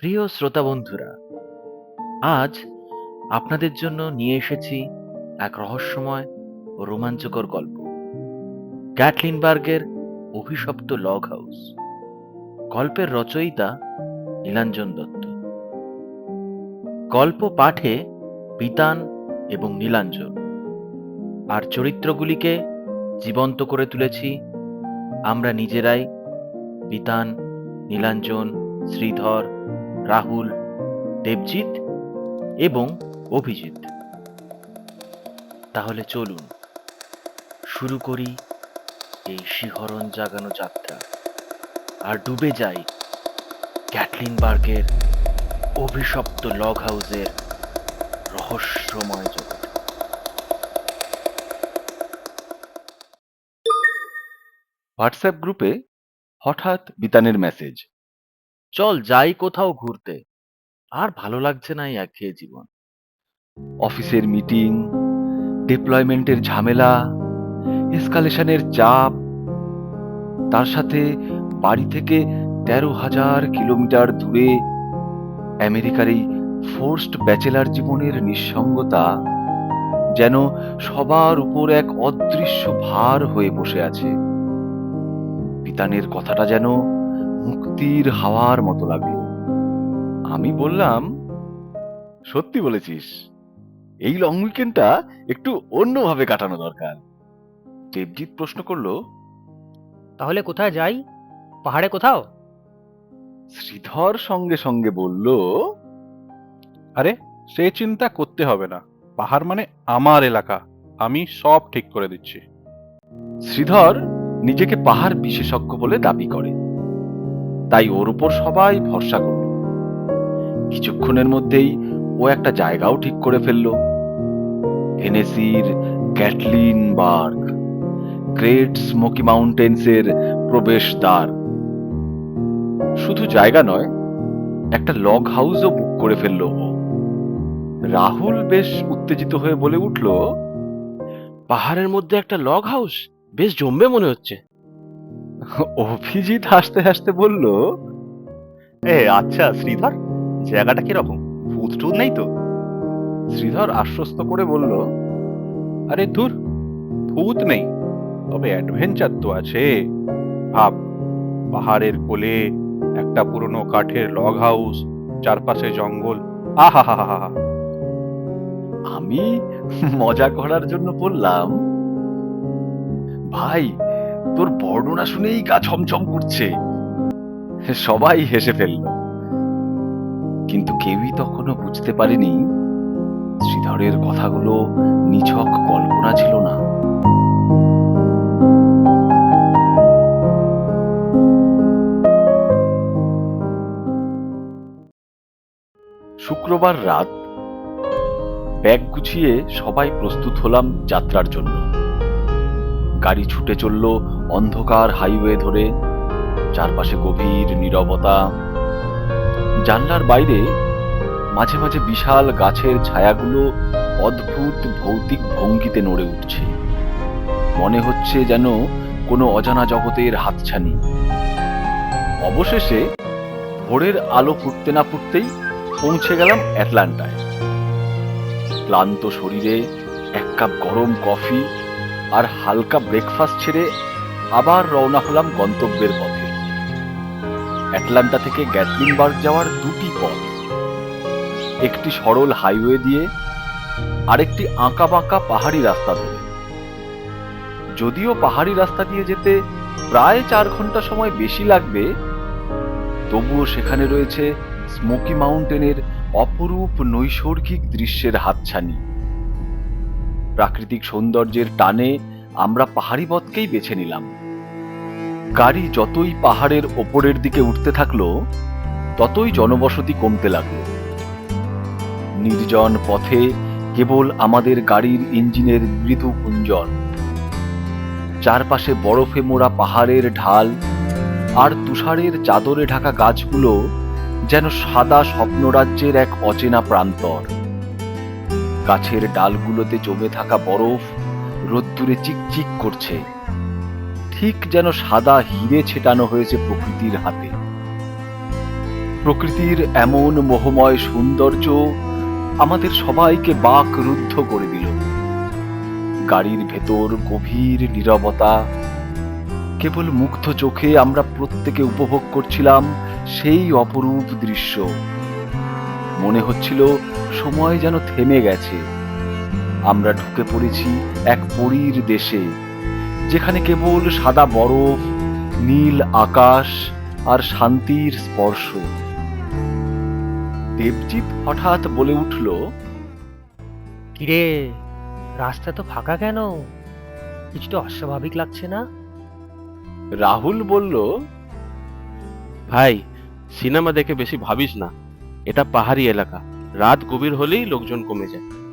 প্রিয় শ্রোতা বন্ধুরা, আজ আপনাদের জন্য নিয়ে এসেছি এক রহস্যময় ও রোমাঞ্চকর গল্প। ক্যাটলিনবার্গের অভিশপ্ত লগ হাউস। গল্পের রচয়িতা নীলাঞ্জন দত্ত। গল্প পাঠে বিতান এবং নীলাঞ্জন। আর চরিত্রগুলিকে জীবন্ত করে তুলেছি আমরা নিজেরাই, বিতান, নীলাঞ্জন, শ্রীধর রাহুল, দেবজিৎ এবং অভিজিৎ। তাহলে চলুন, শুরু করি এই শিহরণ জাগানো যাত্রা। আর ডুবে যাই ক্যাটলিনবার্গের অভিশপ্ত লগ হাউসের রহস্যময় জগৎ। হোয়াটসঅ্যাপ গ্রুপে হঠাৎ বিতানের মেসেজ চল যাই কোথাও ঘুরতে। আর ভালো লাগছে না এই একঘেয়ে জীবন। অফিসের মিটিং, ডিপ্লয়মেন্টের ঝামেলা, এসকালেশনের চাপ, তার সাথে বাড়ি থেকে তেরো হাজার কিলোমিটার দূরে আমেরিকার এই ফোর্সড ব্যাচেলার জীবনের নিঃসঙ্গতা যেন সবার উপর এক অদৃশ্য ভার হয়ে বসে আছে। পিতানের কথাটা যেন মুক্তির হাওয়ার মতো লাগল আমি বললাম সত্যি বলেছিস এই লং উইকেন্ডটা একটু অন্যভাবে কাটানো দরকার। দেবজিৎ প্রশ্ন করল তাহলে কোথায় যাই? পাহাড়ে কোথাও? শ্রীধর সঙ্গে সঙ্গে বলল আরে সে চিন্তা করতে হবে না। পাহাড় মানে আমার এলাকা। আমি সব ঠিক করে দিচ্ছি। শ্রীধর নিজেকে পাহাড় বিশেষজ্ঞ বলে দাবি করে। তাই ওর উপর সবাই ভরসা করল। কিছুক্ষণের মধ্যেই ও একটা জায়গাও ঠিক করে ফেলল। টেনেসির ক্যাটলিন বার্গ গ্রেট স্মোকি মাউন্টেন্সের প্রবেশদ্বার। শুধু জায়গা নয়, একটা লগ হাউসও বুক করে ফেলল ও। রাহুল বেশ উত্তেজিত হয়ে বলে উঠল, পাহাড়ের মধ্যে একটা লগ হাউস বেশ জমবে মনে হচ্ছে। অভিজিৎ হাসতে হাসতে বলল, এ আচ্ছা শ্রীধর, জায়গাটা কীরকম? ভূত টুত নেই তো? শ্রীধর আশ্বস্ত করে বলল, আরে দূর ভূত নেই, তবে অ্যাডভেঞ্চার তো আছে। ভাব, পাহাড়ের কোলে একটা পুরনো কাঠের লগ হাউস চারপাশে জঙ্গল। আহা আমি মজা করার জন্য বললাম, ভাই তোর বর্ণনা শুনেই গা ছমছম করছে। সবাই হেসে ফেলল। কিন্তু কেউই তখনও বুঝতে পারেনি, শ্রীধরের কথাগুলো নিছক কল্পনা ছিল না। শুক্রবার রাত, ব্যাগ গুছিয়ে সবাই প্রস্তুত হলাম যাত্রার জন্য। গাড়ি ছুটে চলল অন্ধকার হাইওয়ে ধরে, চারপাশে গভীর নীরবতা। জানলার বাইরে মাঝে মাঝে বিশাল গাছের ছায়াগুলো অদ্ভুত ভৌতিক ভঙ্গিতে নড়ে উঠছে। মনে হচ্ছে যেন কোনো অজানা জগতের হাতছানি। অবশেষে ভোরের আলো ফুটতে না ফুটতেই পৌঁছে গেলাম অ্যাটলান্টায়। ক্লান্ত শরীরে এক কাপ গরম কফি আর হালকা ব্রেকফাস্ট ছেড়ে আবার রওনা হলাম গন্তব্যের পথে। অ্যাটলান্টা থেকে গ্যাটলিনবার্গ যাওয়ার দুটি পথ। একটি সরল হাইওয়ে দিয়ে আরেকটি আঁকা বাঁকা পাহাড়ি রাস্তা ধরে। যদিও পাহাড়ি রাস্তা দিয়ে যেতে প্রায় চার ঘণ্টা সময় বেশি লাগবে, তবুও সেখানে রয়েছে স্মোকি মাউন্টেনের অপরূপ নৈসর্গিক দৃশ্যের হাতছানি। প্রাকৃতিক সৌন্দর্যের টানে আমরা পাহাড়ি পথকেই বেছে নিলাম। গাড়ি যতই পাহাড়ের ওপরের দিকে উঠতে থাকল, ততই জনবসতি কমতে লাগল। নির্জন পথে কেবল আমাদের গাড়ির ইঞ্জিনের মৃদু গুঞ্জন। চারপাশে বরফে মোড়া পাহাড়ের ঢাল আর তুষারের চাদরে ঢাকা গাছগুলো যেন সাদা স্বপ্নরাজ্যের এক অচেনা প্রান্তর। গাছের ডালগুলোতে জমে থাকা বরফ রোদ্দুরে চিকচিক করছে। ঠিক যেন সাদা হিরে ছেটানো হয়েছে প্রকৃতির হাতে। প্রকৃতির এমন মোহময় সৌন্দর্য আমাদের সবাইকে বাক রুদ্ধ করে দিল। গাড়ির ভেতর গভীর নীরবতা। কেবল মুগ্ধ চোখে আমরা প্রত্যেকে উপভোগ করছিলাম সেই অপরূপ দৃশ্য। মনে হচ্ছিল সময় যেন থেমে গেছে। আমরা ঢুকে পড়েছি এক পরীর দেশে যেখানে কেবল সাদা বরফ নীল আকাশ আর শান্তির স্পর্শ। দেবজিৎ হঠাৎ বলে উঠল কিরে রাস্তা তো ফাঁকা কেন? কিছুটা অস্বাভাবিক লাগছে না? রাহুল বলল ভাই সিনেমা দেখে বেশি ভাবিস না। এটা পাহাড়ি এলাকা। রাত গভীর হলেই লোকজন কমে যায়।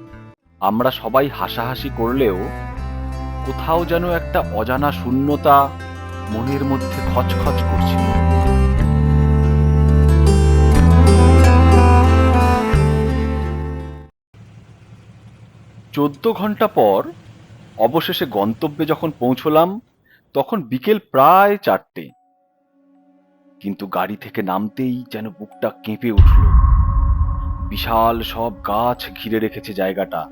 আমরা সবাই হাসাহাসি করলেও কোথাও যেন একটা অজানা শূন্যতা মনের মধ্যে খচখচ করছিল। চোদ্দ ঘণ্টা পর অবশেষে গন্তব্যে যখন পৌঁছলাম, তখন বিকেল প্রায় চারটে। কিন্তু গাড়ি থেকে নামতেই যেন বুকটা কেঁপে উঠল। বিশাল সব গাছ ঘিরে রেখেছে জায়গাটা।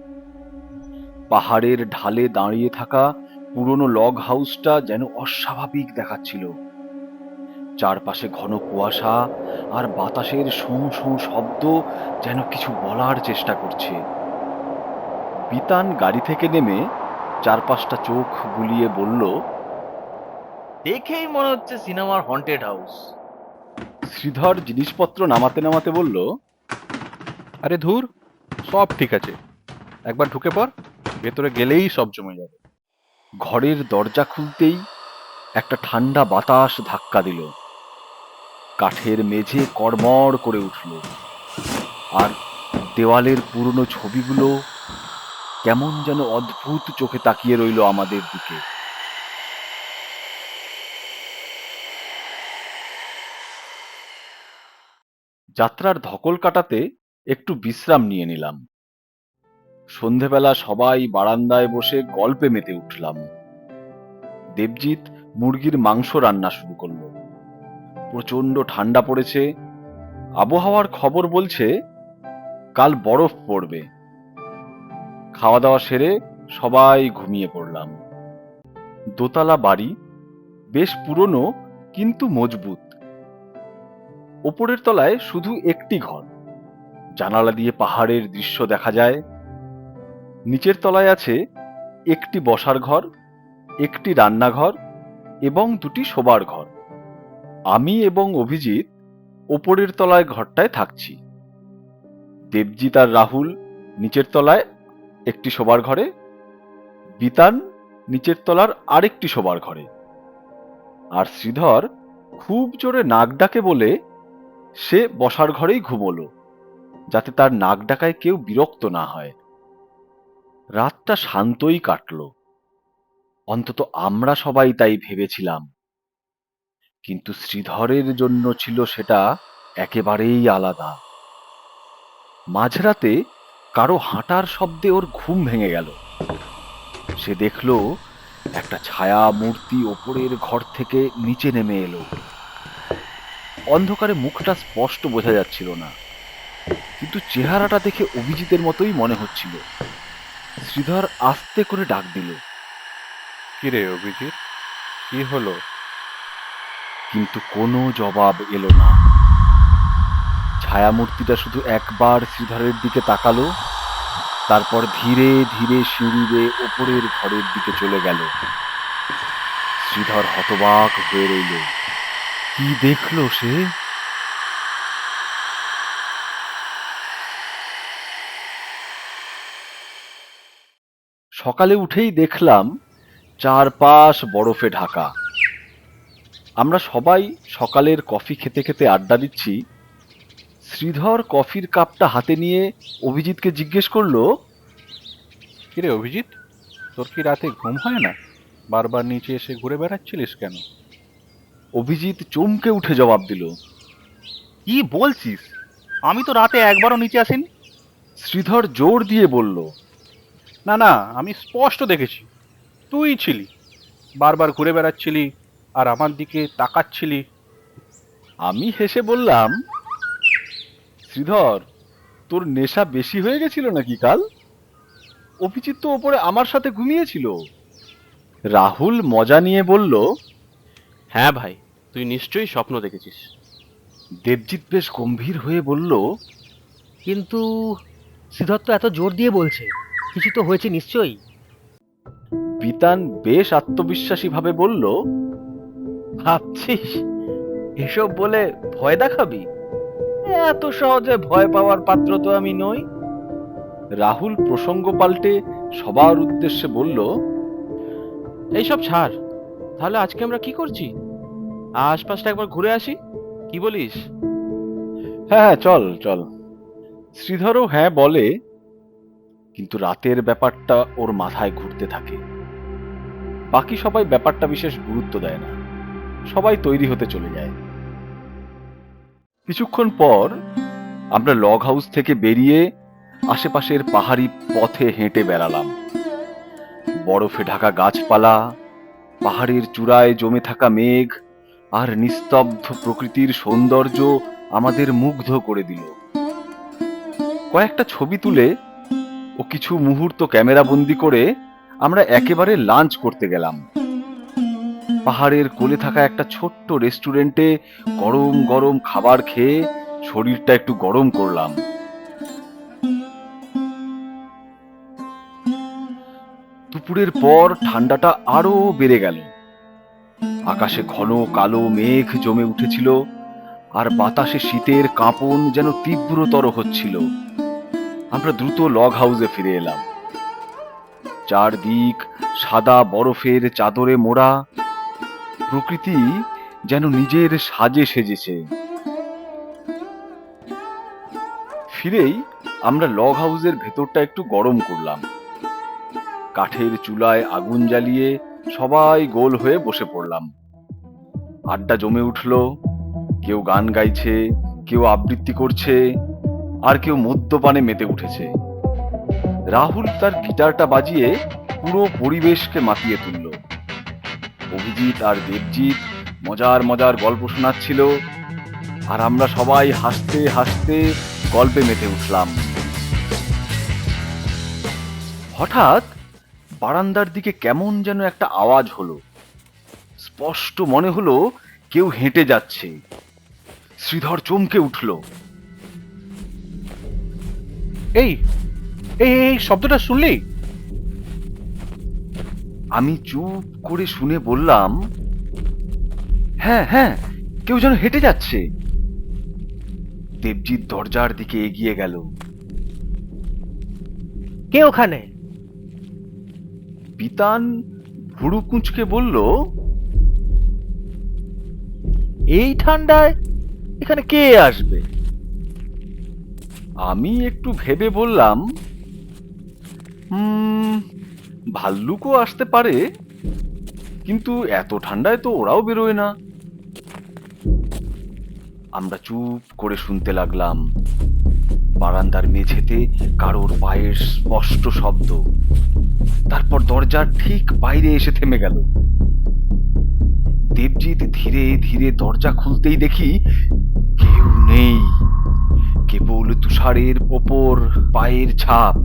পাহাড়ের ঢালে দাঁড়িয়ে থাকা পুরনো লগ হাউসটা যেন অস্বাভাবিক দেখাচ্ছিল। চারপাশে ঘন কুয়াশা আর বাতাসের শোঁ শোঁ শব্দ যেন কিছু বলার চেষ্টা করছে। বিতান গাড়ি থেকে নেমে চারপাশটা চোখ বুলিয়ে বলল দেখেই মনে হচ্ছে সিনেমার হন্টেড হাউস শ্রীধর জিনিসপত্র নামাতে নামাতে বলল আরে ধুর সব ঠিক আছে। একবার ঢুকে পড়। ভেতরে গেলেই সব জমে যাবে। ঘরের দরজা খুলতেই একটা ঠান্ডা বাতাস ধাক্কা দিল। কাঠের মেঝে কড়মড় করে উঠল। আর দেওয়ালের পুরনো ছবিগুলো কেমন যেন অদ্ভুত চোখে তাকিয়ে রইল আমাদের দিকে। যাত্রার ধকল কাটাতে একটু বিশ্রাম নিয়ে নিলাম। সন্ধেবেলা সবাই বারান্দায় বসে গল্পে মেতে উঠলাম। দেবজিৎ মুরগির মাংস রান্না শুরু করল। প্রচণ্ড ঠান্ডা পড়েছে। আবহাওয়ার খবর বলছে, কাল বরফ পড়বে। খাওয়া দাওয়া সেরে সবাই ঘুমিয়ে পড়লাম। দোতলা বাড়ি, বেশ পুরনো কিন্তু মজবুত। ওপরের তলায় শুধু একটি ঘর। জানালা দিয়ে পাহাড়ের দৃশ্য দেখা যায়। নিচের তলায় আছে একটি বসার ঘর, একটি রান্নাঘর এবং দুটি শোবার ঘর। আমি এবং অভিজিৎ ওপরের তলায় ঘরটায় থাকছি। দেবজিৎ আর রাহুল নিচের তলায় একটি শোবার ঘরে বিতান নিচের তলার আরেকটি শোবার ঘরে। আর শ্রীধর খুব জোরে নাক ডাকে বলে সে বসার ঘরেই ঘুমোলো, যাতে তার নাক ডাকায় কেউ বিরক্ত না হয়। রাতটা শান্তই কাটল। অন্তত আমরা সবাই তাই ভেবেছিলাম। কিন্তু শ্রীধরের জন্য ছিল সেটা একেবারেই আলাদা। মাঝরাতে কারও হাঁটার শব্দে ওর ঘুম ভেঙে গেল। সে দেখল একটা ছায়া মূর্তি ওপরের ঘর থেকে নিচে নেমে এলো। অন্ধকারে মুখটা স্পষ্ট বোঝা যাচ্ছিল না, কিন্তু চেহারাটা দেখে অভিজিতের মতোই মনে হচ্ছিল। শ্রীধর আস্তে করে ডাক দিল। কিরে অভিজিৎ কি হলো? কিন্তু কোনো জবাব এলো না। ছায়ামূর্তিটা শুধু একবার শ্রীধরের দিকে তাকালো তারপর ধীরে ধীরে সিঁড়ি বেয়ে ওপরের ঘরের দিকে চলে গেল। শ্রীধর হতবাক হয়ে রইল। কি দেখল সে? সকালে উঠেই দেখলাম চারপাশ বরফে ঢাকা। আমরা সবাই সকালের কফি খেতে খেতে আড্ডা দিচ্ছি। শ্রীধর কফির কাপটা হাতে নিয়ে অভিজিৎকে জিজ্ঞেস করল কিরে অভিজিৎ তোর কি রাতে ঘুম হয় না? বারবার নিচে এসে ঘুরে বেড়াচ্ছিলিস কেন? অভিজিৎ চমকে উঠে জবাব দিল কি বলছিস? আমি তো রাতে একবারও নিচে আসিনি। শ্রীধর জোর দিয়ে বলল না না আমি স্পষ্ট দেখেছি। তুই ছিলি বারবার ঘুরে বেড়াচ্ছিলি আর আমার দিকে তাকাচ্ছিলি। আমি হেসে বললাম শ্রীধর তোর নেশা বেশি হয়ে গেছিল নাকি কাল? অভিজিৎ তো ওপরে আমার সাথে ঘুমিয়েছিল। রাহুল মজা নিয়ে বলল হ্যাঁ ভাই তুই নিশ্চয়ই স্বপ্ন দেখেছিস। দেবজিৎ বেশ গম্ভীর হয়ে বলল কিন্তু শ্রীধর তো এত জোর দিয়ে বলছে। কিছু তো হয়েছে নিশ্চয়ই? বিতান বেশ আত্মবিশ্বাসী ভাবে বলল ভাবছিস এসব বলে ভয় দেখাবি? এত সহজে ভয় পাওয়ার পাত্র তো আমি নই। রাহুল প্রসঙ্গ পাল্টে সবার উদ্দেশ্যে বলল এইসব ছাড় তাহলে আজকে আমরা কি করছি? আশপাশটা একবার ঘুরে আসি কি বলিস? হ্যাঁ হ্যাঁ চল চল। শ্রীধরও হ্যাঁ বলে কিন্তু রাতের ব্যাপারটা ওর মাথায় ঘুরতে থাকে। বাকি সবাই ব্যাপারটা বিশেষ গুরুত্ব দেয় না। সবাই তৈরি হতে চলে যায়। কিছুক্ষণ পর আমরা লগ হাউস থেকে বেরিয়ে আশেপাশের পাহাড়ি পথে হেঁটে বেড়ালাম। বরফে ঢাকা গাছপালা, পাহাড়ের চূড়ায় জমে থাকা মেঘ আর নিস্তব্ধ প্রকৃতির সৌন্দর্য আমাদের মুগ্ধ করে দিল। কয়েকটা ছবি তুলে ও কিছু মুহূর্ত ক্যামেরা বন্দি করে আমরা একেবারে লাঞ্চ করতে গেলাম। পাহাড়ের কোলে থাকা একটা ছোট্ট রেস্টুরেন্টে গরম গরম খাবার খেয়ে শরীরটা একটু গরম করলাম। দুপুরের পর ঠান্ডাটা আরও বেড়ে গেল। আকাশে ঘন কালো মেঘ জমে উঠেছিল আর বাতাসে শীতের কাঁপন যেন তীব্রতর হচ্ছিল। আমরা দ্রুত লগ হাউসে ফিরে এলাম। চারদিক সাদা বরফের চাদরে মোড়া। প্রকৃতি যেন নিজের সাজে সেজেছে। ফিরেই আমরা লগ হাউসের ভেতরটা একটু গরম করলাম। কাঠের চুলায় আগুন জ্বালিয়ে সবাই গোল হয়ে বসে পড়লাম। আড্ডা জমে উঠল, কেউ গান গাইছে, কেউ আবৃত্তি করছে। আর কেউ মদ্যপানে মেতে উঠেছে। রাহুল তার গিটারটা বাজিয়ে পুরো পরিবেশকে মাতিয়ে তুলল। অভিজিৎ আর দেবজিৎ মজার মজার গল্প শোনাচ্ছিল আর আমরা সবাই হাসতে হাসতে গল্পে মেতে উঠলাম। হঠাৎ বারান্দার দিকে কেমন যেন একটা আওয়াজ হলো। স্পষ্ট মনে হলো কেউ হেঁটে যাচ্ছে। শ্রীধর চমকে উঠল। এই এই এই শব্দটা শুনলি? আমি চুপ করে শুনে বললাম হ্যাঁ হ্যাঁ কেউ যেন হেঁটে যাচ্ছে। দেবজিৎ দরজার দিকে এগিয়ে গেল। কে ওখানে? বিতান ভুরু কুঁচকে বলল এই ঠান্ডায় এখানে কে আসবে? আমি একটু ভেবে বললাম "হুম, ভাল্লুকও আসতে পারে কিন্তু এত ঠান্ডায় তো ওরাও বেরোয় না। আমরা চুপ করে শুনতে লাগলাম বারান্দার মেঝেতে কারোর পায়ের স্পষ্ট শব্দ। তারপর দরজার ঠিক বাইরে এসে থেমে গেল। দেবজিৎ ধীরে ধীরে দরজা খুলতেই দেখি কেউ নেই। কেবল তুষারের ওপর পায়ের ছাপ।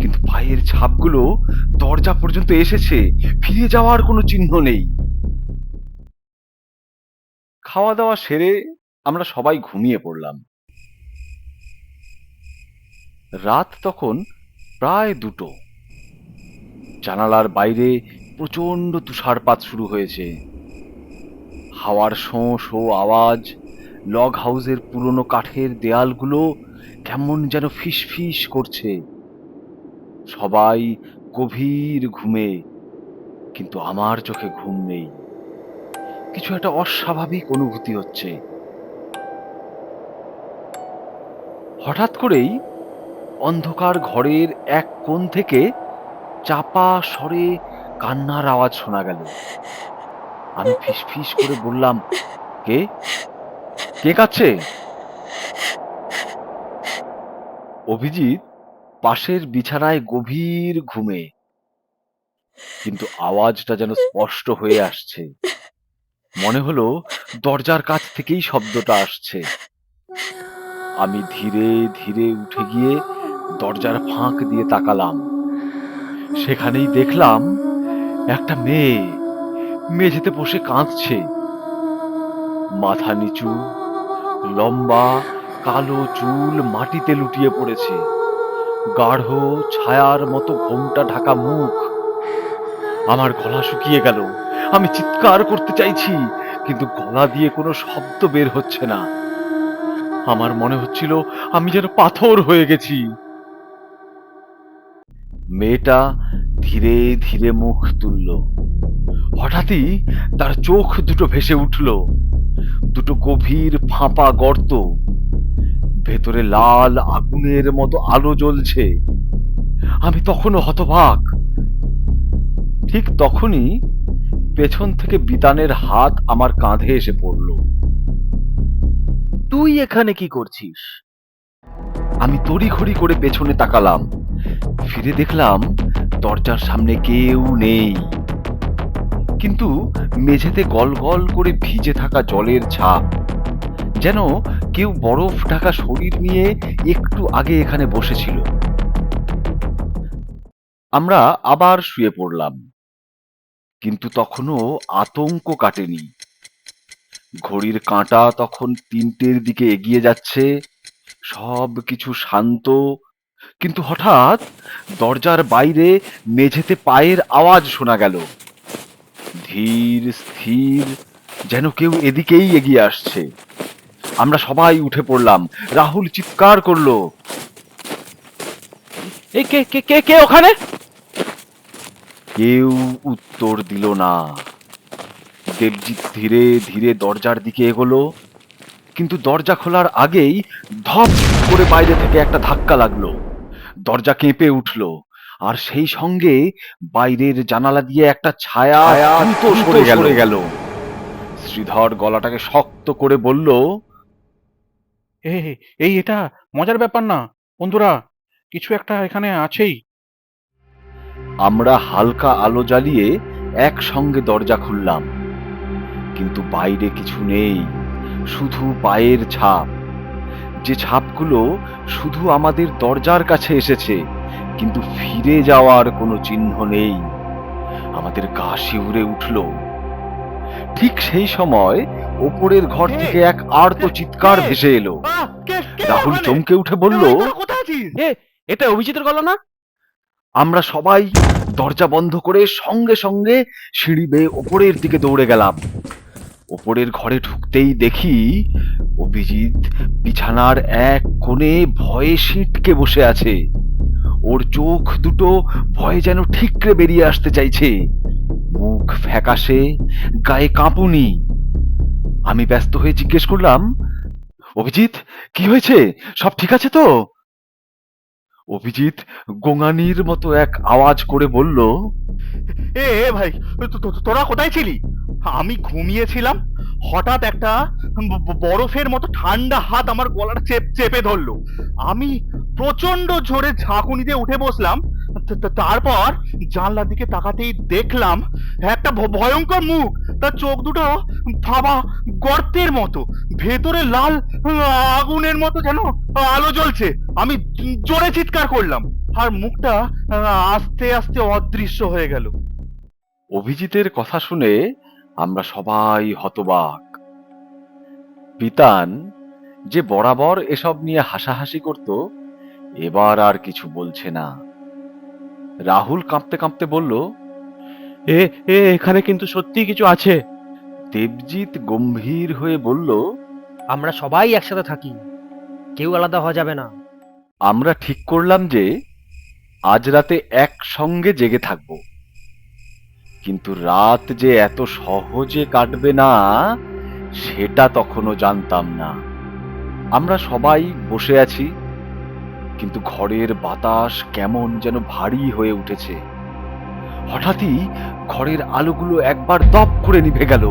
কিন্তু পায়ের ছাপগুলো দরজা পর্যন্ত এসেছে, ফিরে যাওয়ার কোনো চিহ্ন নেই। খাওয়া দাওয়া সেরে আমরা সবাই ঘুমিয়ে পড়লাম। রাত তখন প্রায় দুটো। জানালার বাইরে প্রচণ্ড তুষারপাত শুরু হয়েছে। হাওয়ার শোঁ শোঁ আওয়াজ লগ হাউসের পুরনো কাঠের দেয়ালগুলো কেমন যেন ফিস ফিস করছে। সবাই গভীর ঘুমে, কিন্তু আমার চোখে ঘুম নেই। কিছু একটা অস্বাভাবিক অনুভূতি হচ্ছে। হঠাৎ করেই অন্ধকার ঘরের এক কোণ থেকে চাপা স্বরে কান্নার আওয়াজ শোনা গেল। আমি ফিস ফিস করে বললাম, কে? কে কাচ্ছে অভিজিৎ পাশের বিছানায় গভীর ঘুমে। কিন্তু আওয়াজটা যেন স্পষ্ট হয়ে আসছে। মনে হলো দরজার কাছ থেকেই শব্দটা আসছে। আমি ধীরে ধীরে উঠে গিয়ে দরজার ফাঁক দিয়ে তাকালাম। সেখানেই দেখলাম একটা মেয়ে। মেঝেতে বসে কাঁদছে। মাথা নিচু, লম্বা, কালো চুল মাটিতে লুটিয়ে পড়েছে। গাঢ় ছায়ার মতো ঘোমটা ঢাকা মুখ। আমার গলা শুকিয়ে গেল। আমি চিৎকার করতে চাইছি, কিন্তু গলা দিয়ে কোনো শব্দ বের হচ্ছে না। আমার মনে হচ্ছিল আমি যেন পাথর হয়ে গেছি। মেয়েটা ধীরে ধীরে মুখ তুলল। হঠাৎই তার চোখ দুটো ভেসে উঠল। দুটো গভীর ফাঁপা গর্ত। ভেতরে লাল আগুনের মতো আলো জ্বলছে। আমি তখনও হতবাক। ঠিক তখনই পেছন থেকে বিতানের হাত আমার কাঁধে এসে পড়ল। তুই এখানে কি করছিস? আমি তড়িঘড়ি করে পেছনে তাকালাম। ফিরে দেখলাম দরজার সামনে কেউ নেই। কিন্তু মেঝেতে গল গল করে ভিজে থাকা জলের ছাপ। যেন কেউ বরফ ঢাকা শরীর নিয়ে একটু আগে এখানে বসেছিল। আমরা আবার শুয়ে পড়লাম। কিন্তু তখনও আতঙ্ক কাটেনি। ঘড়ির কাঁটা তখন তিনটের দিকে এগিয়ে যাচ্ছে, সব কিছু শান্ত। কিন্তু হঠাৎ দরজার বাইরে মেঝেতে পায়ের আওয়াজ শোনা গেল। ধীর স্থির যেন কেউ এদিকেই এগিয়ে আসছে। আমরা সবাই উঠে পড়লাম। রাহুল চিৎকার করল। কে কে কে কে ওখানে? কেউ উত্তর দিল না। দেবজিৎ ধীরে ধীরে দরজার দিকে এগোলো। কিন্তু দরজা খোলার আগেই ধপ করে বাইরে থেকে একটা ধাক্কা লাগল। দরজা কেঁপে উঠল। আর সেই সঙ্গে বাইরের জানালা দিয়ে একটা ছায়া দ্রুত সরে গেল। শ্রীধর গলাটাকে শক্ত করে বলল এই এটা মজার ব্যাপার না বন্ধুরা কিছু একটা এখানে আছেই। আমরা হালকা আলো জ্বালিয়ে একসঙ্গে দরজা খুললাম কিন্তু বাইরে কিছু নেই শুধু পায়ের ছাপ। যে ছাপগুলো শুধু আমাদের দরজার কাছে এসেছে কিন্তু ফিরে যাওয়ার কোনো চিহ্ন নেই। আমাদের গা শিউরে উঠল। ঠিক সেই সময় ওপরের ঘর থেকে এক আর্ত চিৎকার ভেসে এলো। রাহুল চমকে উঠে বলল কোথায় আছিস? এ এটা অভিজিতের গলা না? আমরা সবাই দরজা বন্ধ করে সঙ্গে সঙ্গে সিঁড়ি বেয়ে ওপরের দিকে দৌড়ে গেলাম। ওপরের ঘরে ঢুকতেই দেখি অভিজিৎ বিছানার এক কোণে ভয়ে সিটকে বসে আছে। ওর চোখ দুটো ভয়ে যেন ঠিকরে বেরিয়ে আসতে চাইছে। মুখ ফ্যাকাশে, গায়ে কাঁপুনি। আমি ব্যস্ত হয়ে জিজ্ঞেস করলাম, অভিজিৎ, কি হয়েছে? সব ঠিক আছে তো? অভিজিৎ গোঙানির মতো এক আওয়াজ করে বলল, এ ভাই তোরা কোথায় ছিলি? আমি ঘুমিয়েছিলাম, হঠাৎ একটা বরফের মতো ঠান্ডা হাত আমার গলার চেপ- ধরলো। আমি প্রচণ্ড জোরে ঝাঁকুনি দিয়ে উঠে বসলাম তারপর জানলার দিকে তাকাতেই দেখলাম একটা ভয়ঙ্কর মুখ। তার চোখ দুটো ফাঁপা গর্তের মতো। ভেতরে লাল আগুনের মতো যেন আলো জ্বলছে। আমি জোরে চিৎকার করলাম। আর মুখটা আস্তে আস্তে অদৃশ্য হয়ে গেল। অভিজিতের কথা শুনে আমরা সবাই হতবাক। পিতান যে বরাবর এসব নিয়ে হাসাহাসি করত, এবার আর কিছু বলছে না। রাহুল কাঁপতে কাঁপতে বলল এ এ এখানে কিন্তু সত্যি কিছু আছে। দেবজিৎ গম্ভীর হয়ে বলল আমরা সবাই একসাথে থাকি কেউ আলাদা হওয়া যাবে না। আমরা ঠিক করলাম যে আজ রাতে একসঙ্গে জেগে থাকব। কিন্তু রাত যে এত সহজে কাটবে না সেটা তখনও জানতাম না। আমরা সবাই বসে আছি কিন্তু ঘরের বাতাস কেমন যেন ভারী হয়ে উঠেছে। হঠাৎই ঘরের আলোগুলো একবার দপ করে নিভে গেল,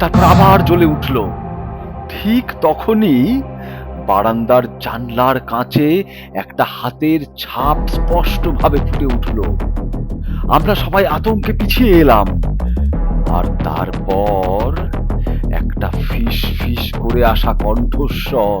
তারপর আবার জ্বলে উঠল। ঠিক তখনই বারান্দার জানলার কাঁচে একটা হাতের ছাপ স্পষ্টভাবে ফুটে উঠল। আমরা সবাই আতঙ্কে পিছিয়ে এলাম, আর তারপর একটা ফিস ফিস করে আসা কণ্ঠস্বর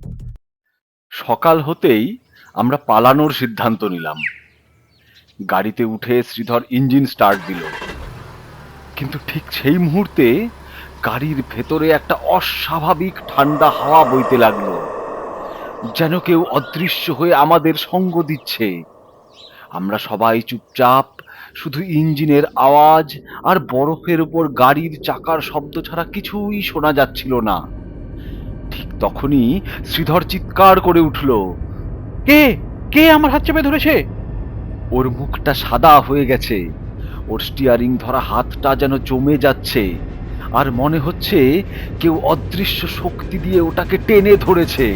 সকাল হতেই আমরা পালানোর সিদ্ধান্ত নিলাম। গাড়িতে উঠে শ্রীধর ইঞ্জিন স্টার্ট দিল। কিন্তু ঠিক সেই মুহূর্তে গাড়ির ভেতরে একটা অস্বাভাবিক ঠান্ডা হাওয়া বইতে লাগল, যেন কেউ অদৃশ্য হয়ে আমাদের সঙ্গ দিচ্ছে। আমরা সবাই চুপচাপ, শুধু ইঞ্জিনের আওয়াজ আর বরফের উপর গাড়ির চাকার শব্দ ছাড়া কিছুই শোনা যাচ্ছিল না। ঠিক তখনই শ্রীধর চিৎকার করে উঠল, কে? কে আমার হাত চেপে ধরেছে? ওর মুখটা সাদা হয়ে গেছে, ওর স্টিয়ারিং ধরা হাতটা যেন জমে যাচ্ছে, আর মনে হচ্ছে কেউ অদৃশ্য শক্তি দিয়ে ওটাকে টেনে ধরেছে।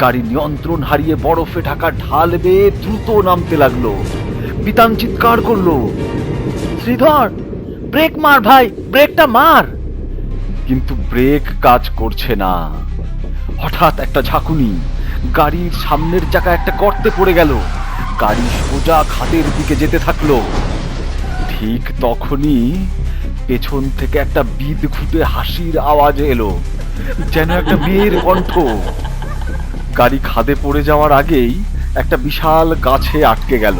গাড়ি নিয়ন্ত্রণ হারিয়ে বরফে ঢাকা ঢাল বেয়ে দ্রুত নামতে লাগল, বিতান চিৎকার করল, শ্রীধর, ব্রেক মার ভাই, ব্রেকটা মার! কিন্তু ব্রেক কাজ করছে না। হঠাৎ একটা ঝাঁকুনি, গাড়ির সামনের চাকা একটা গর্তে পড়ে গেল। গাড়ি সোজা খাদের দিকে যেতে থাকল। ঠিক তখনই পেছন থেকে একটা বিদ ঘুটে হাসির আওয়াজ এলো, যেন একটা মেয়ের কণ্ঠ। গাড়ি খাদে পড়ে যাওয়ার আগেই একটা বিশাল গাছে আটকে গেল।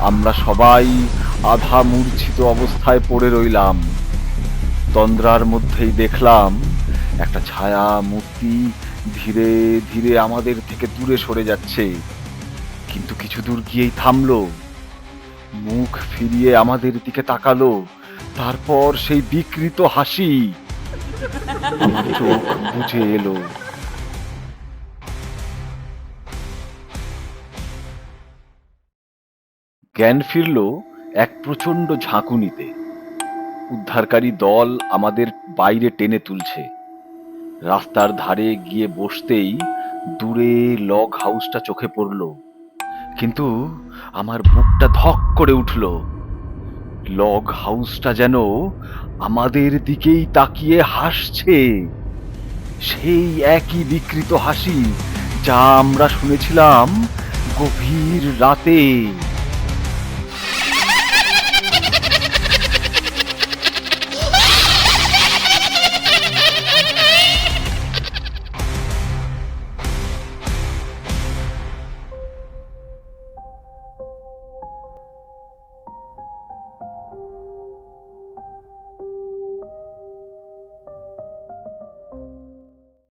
আমরা সবাই আধা মূর্ছিত অবস্থায় পড়ে রইলাম। তন্দ্রার মধ্যেই দেখলাম একটা ছায়া মূর্তি ধীরে ধীরে আমাদের থেকে দূরে সরে যাচ্ছে। কিন্তু কিছু দূর গিয়েই থামলো। মুখ ফিরিয়ে আমাদের দিকে তাকালো। তারপর সেই বিকৃত হাসি আমার চোখ বুঝে এলো। জ্ঞান ফিরল এক প্রচণ্ড ঝাঁকুনিতে। উদ্ধারকারী দল আমাদের বাইরে টেনে তুলছে। রাস্তার ধারে গিয়ে বসতেই দূরে লগ হাউসটা চোখে পড়ল। কিন্তু আমার বুকটা ধক করে উঠল। লগ হাউসটা যেন আমাদের দিকেই তাকিয়ে হাসছে। সেই একই বিকৃত হাসি যা আমরা শুনেছিলাম গভীর রাতে।